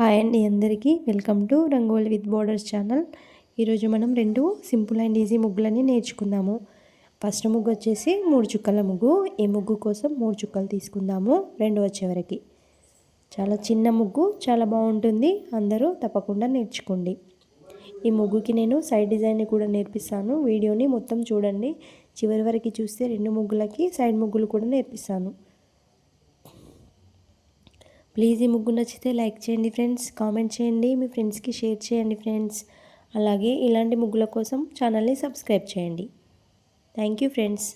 Hi అండి అందరికీ. Welcome to rangoli with borders channel. ఈరోజు మనం రెండు సింపుల్ అండ్ ఈజీ ముగ్గులని నేర్చుకుందాము. ఫస్ట్ ముగ్గు వచ్చేసి మూడు చుక్కల ముగ్గు. ఈ ముగ్గు కోసం మూడు చుక్కలు తీసుకుందాము రెండు వచ్చేవరకు చాలా చిన్న ముగ్గు చాలా బాగుంటుంది. అందరూ తప్పకుండా నేర్చుకోండి. ఈ ముగ్గుకి నేను సైడ్ డిజైన్ని కూడా నేర్పిస్తాను. వీడియోని మొత్తం చూడండి. చివరి వరకు చూస్తే రెండు ముగ్గులకి సైడ్ ముగ్గులు కూడా నేర్పిస్తాను. ప్లీజ్ ఈ ముగ్గు నచ్చితే లైక్ చేయండి ఫ్రెండ్స్ కామెంట్ చేయండి మీ ఫ్రెండ్స్కి షేర్ చేయండి ఫ్రెండ్స్. అలాగే ఇలాంటి ముగ్గుల కోసం ఛానల్ని సబ్స్క్రైబ్ చేయండి. Thank you friends.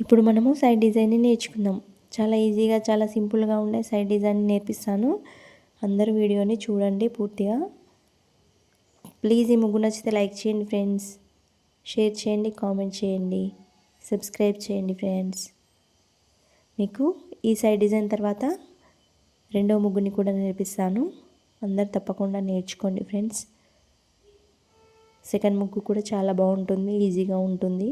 ఇప్పుడు మనము సైడ్ డిజైన్ని నేర్చుకుందాం. చాలా ఈజీగా చాలా సింపుల్గా ఉండే సైడ్ డిజైన్ నేర్పిస్తాను. అందరూ వీడియోని చూడండి పూర్తిగా. ప్లీజ్ ఈ ముగ్గు నచ్చితే లైక్ చేయండి ఫ్రెండ్స్ షేర్ చేయండి కామెంట్ చేయండి. సబ్స్క్రైబ్ చేయండి ఫ్రెండ్స్ మీకు ఈ సైడ్ డిజైన్ తర్వాత రెండో ముగ్గుని కూడా నేర్పిస్తాను. అందరు తప్పకుండా నేర్చుకోండి ఫ్రెండ్స్ సెకండ్ ముగ్గు కూడా చాలా బాగుంటుంది ఈజీగా ఉంటుంది.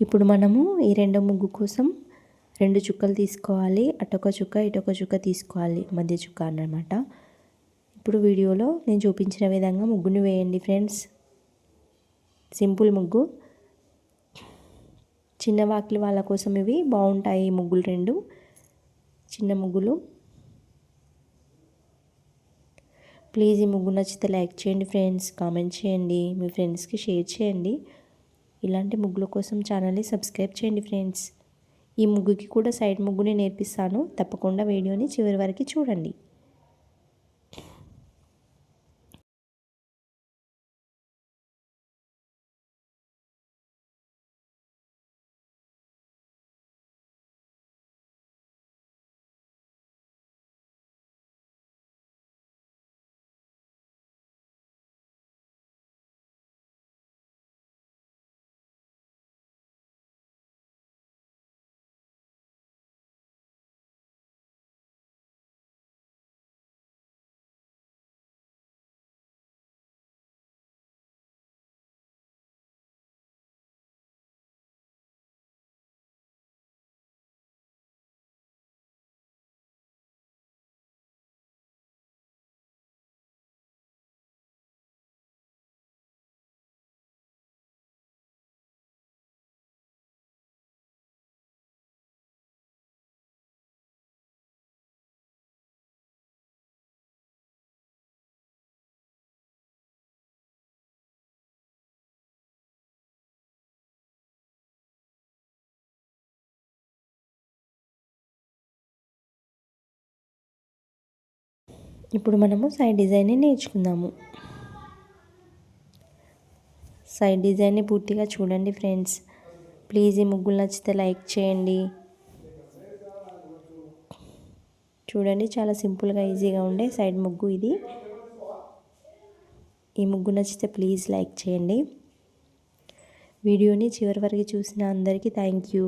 ఇప్పుడు మనము ఈ రెండో ముగ్గు కోసం రెండు చుక్కలు తీసుకోవాలి. అటొక చుక్క ఇటొక చుక్క తీసుకోవాలి. మధ్య చుక్క అన్నమాట. ఇప్పుడు వీడియోలో నేను చూపించిన విధంగా ముగ్గుని వేయండి ఫ్రెండ్స్. సింపుల్ ముగ్గు. చిన్న వాకిలి వాళ్ళ కోసం ఇవి బాగుంటాయి ఈ ముగ్గులు రెండు. చిన్న ముగ్గులు. ప్లీజ్ ఈ ముగ్గు నచ్చితే లైక్ చేయండి ఫ్రెండ్స్. కామెంట్ చేయండి. మీ ఫ్రెండ్స్కి షేర్ చేయండి. ఇలాంటి ముగ్గుల కోసం ఛానల్ని సబ్స్క్రైబ్ చేయండి ఫ్రెండ్స్. ఈ ముగ్గుకి కూడా సైడ్ ముగ్గుని నేర్పిస్తాను. తప్పకుండా వీడియోని చివరి వరకు చూడండి. ఇప్పుడు మనము సైడ్ డిజైన్ని నేర్చుకుందాము. సైడ్ డిజైన్ని పూర్తిగా చూడండి ఫ్రెండ్స్ ప్లీజ్ ఈ ముగ్గులు నచ్చితే లైక్ చేయండి. చూడండి చాలా సింపుల్గా ఈజీగా ఉండే సైడ్ ముగ్గు ఇది. ఈ ముగ్గు నచ్చితే ప్లీజ్ లైక్ చేయండి. వీడియోని చివరి వరకు చూసిన అందరికీ థ్యాంక్ యూ